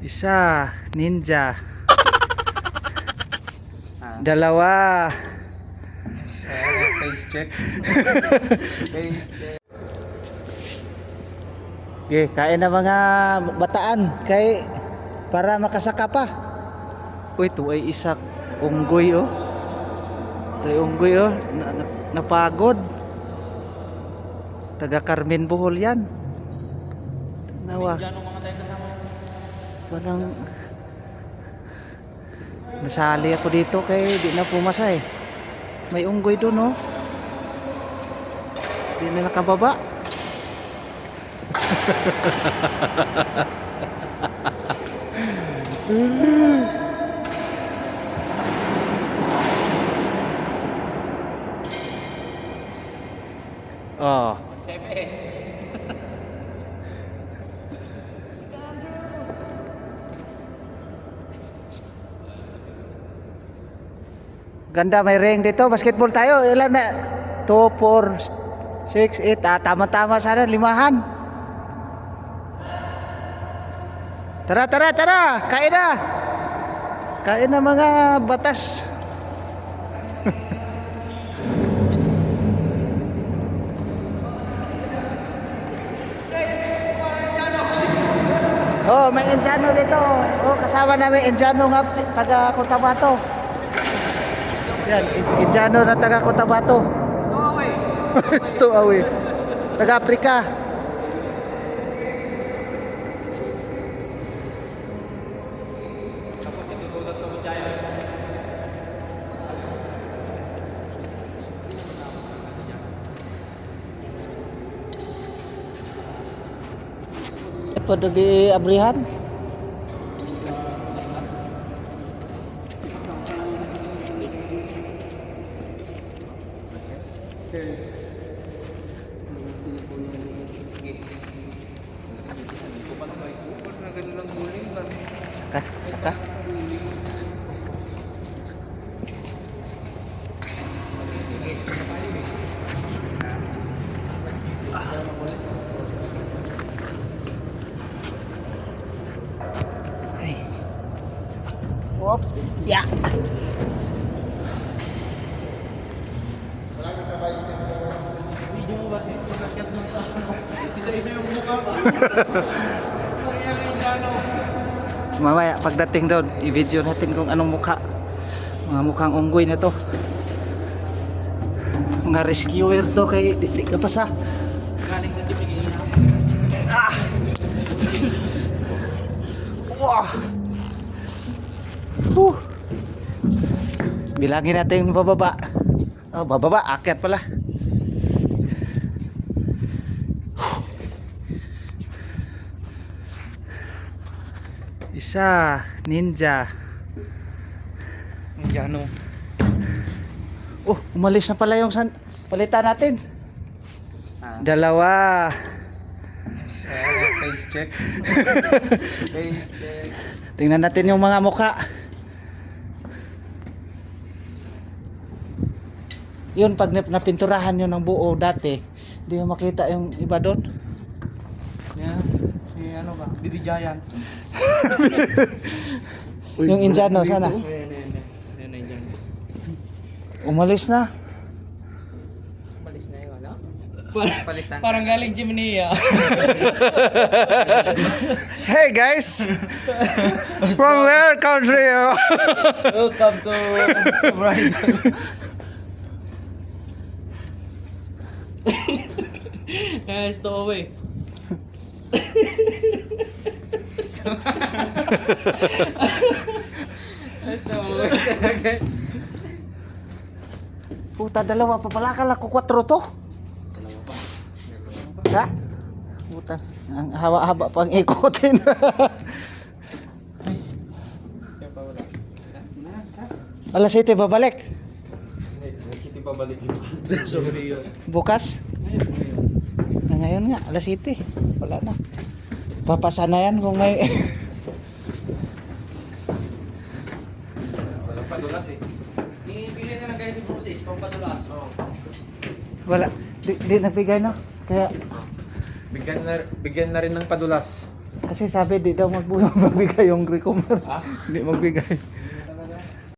Isa, ninja. Dalawa. face check. face check. Okay, kain na mga bataan kay para makasaka pa. Uy, ito ay isa unggoy oh. Ito ay unggoy oh. Na, na- napagod. Taga Carmen Bohol yan. Nawa. Mga tayo kasama. Parang nasali ako dito kay di na pumasa eh. May unggoy doon oh. Di na nakababa. oh. Ganda may ring dito. Basketball tayo. Ilan na? 2, 4, 6, 8. Ah, tama-tama sana. Limahan. Tara, tara, tara. Kain na. Kain na mga batas. oh, may Indiano dito. Oh, kasama namin Indiano nga taga Cotabato. Yan, Indiano na taga Cotabato. Stowaway. Stowaway. Taga Afrika. Tapos ito dudot ko dyan. Ito di abrihan. Nagano lang huling. Saka, saka. Ay. Wop. Ya. Video mo ba siya? Pagkakyat mo sa Isa-isa yung mukha ko. Kaya yung dano. Mamaya pagdating doon, i-video natin kung anong mukha. Mga mukhang unggoy na to. Mga rescuer to kay di, di ka pa sa. Galing sa. Ah! Wow! Huh! Bilangin natin bababa. Oh, bababa, akyat pala. Isa, ninja. Ang dano. Oh, umalis na pala yung san palitan natin. Ah. Dalawa. face check. face check. Tingnan natin yung mga mukha. Yun, pag nap- napinturahan yun ng buo dati, hindi mo makita yung iba doon. Yan. Ano ba? Bibi Giant. Yung Indiano, sana. Umalis na. Palis na yung ano? Palitan. Parang galing Jimnia. Hey guys! From where country? Welcome to Bride. Stowaway. Stowaway. Puta, dalawa pa pala. Akala ko kwatro to. Ha? Puta, ang haba-haba pang pa wala. Alas 7, babalik. Hindi babalik yun. Sorry yun. Bukas? Ngayon nga, alas 7. Wala na. Papasa na yan kung may... Walang padulas eh. Ibigay na lang kayo si Bruce pampadulas. Oo. Wala. Di, di nabigay no? Kaya, Bigyan na, bigyan na rin ng padulas. Kasi sabi di daw magbigay yung recomer. Ha? Hindi magbigay.